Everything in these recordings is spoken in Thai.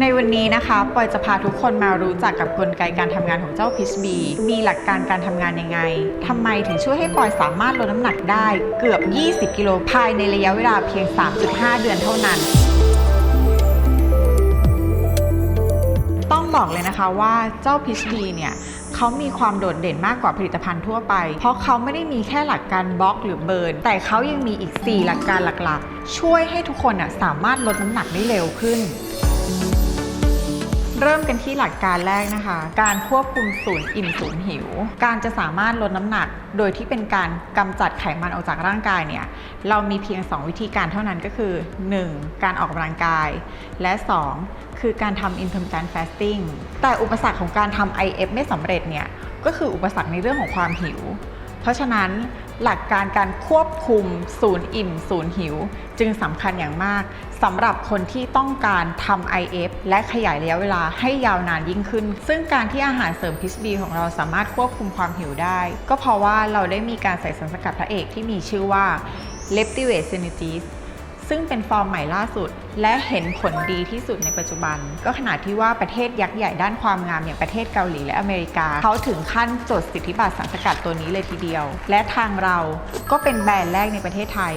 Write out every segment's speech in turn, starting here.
ในวันนี้นะคะปอยจะพาทุกคนมารู้จักกับกลไกการทำงานของเจ้าพิชบี มีหลักการการทำงานยังไงทำไมถึงช่วยให้ปอยสามารถลดน้ำหนักได้เกือบ 20 กิโลภายในระยะเวลาเพียง 3.5 เดือนเท่านั้นต้องบอกเลยนะคะว่าเจ้าพิชบีเนี่ยเขามีความโดดเด่นมากกว่าผลิตภัณฑ์ทั่วไป เพราะเขาไม่ได้มีแค่หลักการบล็อกหรือเบิร์น แต่เขายังมีอีก 4 หลักการหลักๆ ช่วยให้ทุกคนสามารถลดน้ำหนักได้เร็วขึ้น เริ่มกันที่หลักการแรกนะคะ การควบคุมศูนย์อิ่มศูนย์หิว การจะสามารถลดน้ำหนัก โดยที่เป็นการกำจัดไขมันออกจากร่างกายเนี่ย เรามีเพียง 2 วิธีการเท่านั้นก็คือ 1. การออกกำลังกาย และ 2. คือการทำ intermittent fasting แต่อุปสรรคของการทำ IF ไม่สำเร็จเนี่ย ก็คืออุปสรรคในเรื่องของความหิว เพราะฉะนั้น หลักการการควบคุมศูนย์อิ่ม ศูนย์หิว จึงสำคัญอย่างมากสำหรับคนที่ต้องการทำ IF และขยายระยะเวลาให้ยาวนานยิ่งขึ้น ซึ่งการที่อาหารเสริมพิชบีของเราสามารถควบคุมความหิวได้ ก็เพราะว่าเราได้มีการใส่สารสกัดพระเอกที่มีชื่อว่า Leptivate Synergies ซึ่งเป็นฟอร์มใหม่ล่าสุด และเห็นผลดีที่สุดในปัจจุบัน ก็ขนาดที่ว่าประเทศยักษ์ใหญ่ด้านความงามอย่างประเทศเกาหลีและอเมริกา เขาถึงขั้นจดสิทธิบัตรสารสกัดตัวนี้เลยทีเดียว และทางเราก็เป็นแบรนด์แรกในประเทศไทย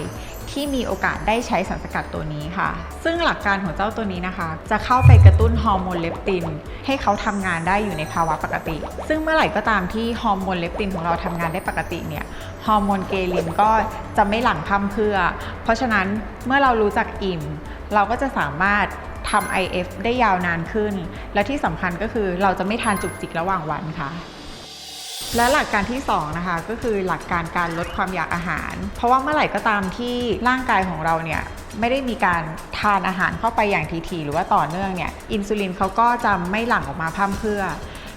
ที่มีโอกาสได้ใช้สารสกัดตัวนี้ค่ะ ซึ่งหลักการของเจ้าตัวนี้นะคะ จะเข้าไปกระตุ้นฮอร์โมนเลปติน ให้เขาทำงานได้อยู่ในภาวะปกติ ซึ่งเมื่อไหร่ก็ตามที่ฮอร์โมนเลปตินของเราทำงานได้ปกติเนี่ยฮอร์โมนเกลินก็จะไม่หลั่งพร่ำเพรื่อ เพราะฉะนั้นเมื่อเรารู้จักอิ่ม เราก็จะสามารถทำ IF ได้ยาวนานขึ้น และที่สำคัญก็คือเราจะไม่ทานจุกจิกระหว่างวันค่ะ และหลักการที่2นะคะก็คือหลักการการลดความอยากอาหาร เพราะว่าเมื่อไหร่ก็ตามที่ร่างกายของเราเนี่ยไม่ได้มีการทานอาหารเข้าไปอย่างทีๆหรือว่าต่อเนื่องเนี่ยอินซูลินเขาก็จะไม่หลั่งออกมาพร่ำเพื่อ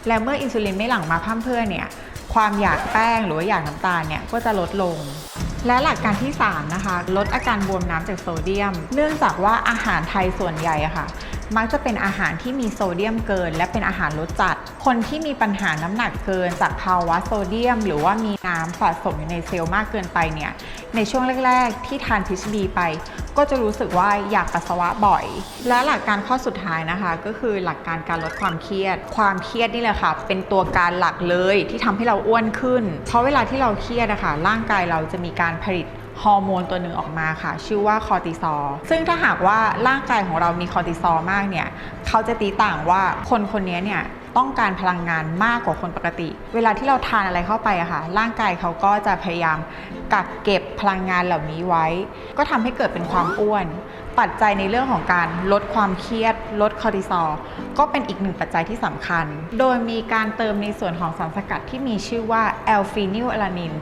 และเมื่ออินซูลินไม่หลั่งมาพร่ำเพื่อเนี่ยความอยากแป้งหรือว่าอยากน้ำตาลเนี่ยก็จะลดลง และหลักการที่3นะคะลดอาการบวมน้ำจากโซเดียม เนื่องจากว่าอาหารไทยส่วนใหญ่อะค่ะ มักจะเป็นอาหารที่มีโซเดียมเกิน และเป็นอาหารรสจัด คนที่มีปัญหาน้ำหนักเกิน จากภาวะโซเดียม หรือว่ามีน้ำสะสมอยู่ในเซลล์มากเกินไปเนี่ยในช่วงแรก ๆ ที่ทานพิชบีไป ก็จะรู้สึกว่าอยากปัสสาวะบ่อย และหลักการข้อสุดท้ายนะคะ ก็คือหลักการการลดความเครียด ความเครียดนี่แหละค่ะ เป็นตัวการหลักเลยที่ทำให้เราอ้วนขึ้น เพราะเวลาที่เราเครียดนะคะร่างกายเราจะมีการผลิตฮอร์โมนตัวหนึ่งออกมาค่ะ ชื่อว่าคอร์ติซอลซึ่งถ้าหากว่าร่างกายของเรามีคอร์ติซอลมากเนี่ย เขาจะตีต่างว่าคนคนนี้เนี่ยต้องการพลังงานมากกว่าคนปกติ เวลาที่เราทานอะไรเข้าไปอะค่ะ ร่างกายเขาก็จะพยายาม กักเก็บพลังงานเหล่านี้ไว้ ก็ทำให้เกิดเป็นความอ้วน ปัจจัยในเรื่องของการลดความเครียด ลดคอร์ติซอลก็เป็นอีกหนึ่งปัจจัยที่สำคัญ โดยมีการเติมในส่วนของสารสกัดที่มีชื่อว่าแอลฟีนิลอลานิน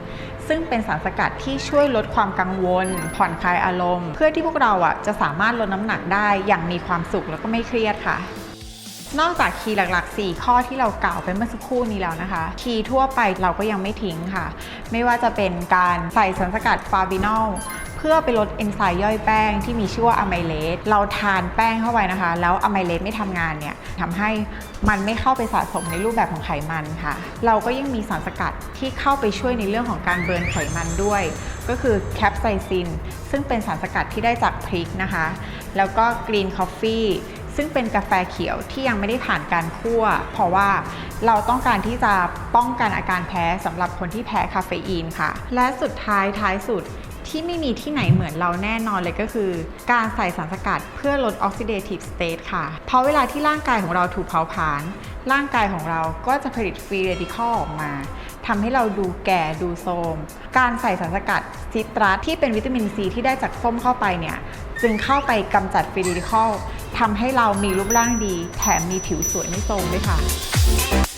ซึ่งเป็นสารสกัดที่ช่วยลดความกังวล ผ่อนคลายอารมณ์ เพื่อที่พวกเราอะจะสามารถลดน้ำหนักได้อย่างมีความสุขแล้วก็ไม่เครียดค่ะ นอกจากคีย์หลัก ๆ 4 ข้อที่เรากล่าวไปเมื่อสักครู่นี้แล้วนะคะ คีย์ทั่วไปเราก็ยังไม่ทิ้งค่ะ ไม่ว่าจะเป็นการใส่สารสกัดฟาบินอลเพื่อไปลดเอนไซม์ย่อยแป้งที่มีชื่อว่าอะไมเลสเราทานแป้งเข้าไปนะคะ แล้วอะไมเลสไม่ทำงานเนี่ยทำให้มันไม่เข้าไปสะสมในรูปแบบของไขมันค่ะ เราก็ยังมีสารสกัดที่เข้าไปช่วยในเรื่องของการเบิร์นไขมันด้วย ก็คือแคปไซซินซึ่งเป็นสารสกัดที่ได้จากพริกนะคะ แล้วก็กรีนคอฟฟี่ ซึ่งเป็นกาแฟเขียวที่ยังไม่ได้ผ่านการคั่ว เพราะว่าเราต้องการที่จะป้องกันอาการแพ้สำหรับคนที่แพ้คาเฟอีนค่ะ และสุดท้ายท้ายสุดที่ไม่มีที่ไหนเหมือนเราแน่นอนเลยก็คือ การใส่สารสกัดเพื่อลดออกซิเดทีฟสเตทค่ะ เพราะเวลาที่ร่างกายของเราถูกเผาผลาญร่างกายของเราก็จะผลิตฟรีเรดิคอลออกมา ทำให้เราดูแก่ดูโทรมการใส่สารสกัดซิตรัสที่เป็นวิตามินซีที่ได้จากส้มเข้าไปเนี่ยจึงเข้าไปกำจัดฟรีเรดิคอลทำให้เรามีรูปร่างดี แถมมีผิวสวยไม่โทรมด้วยค่ะ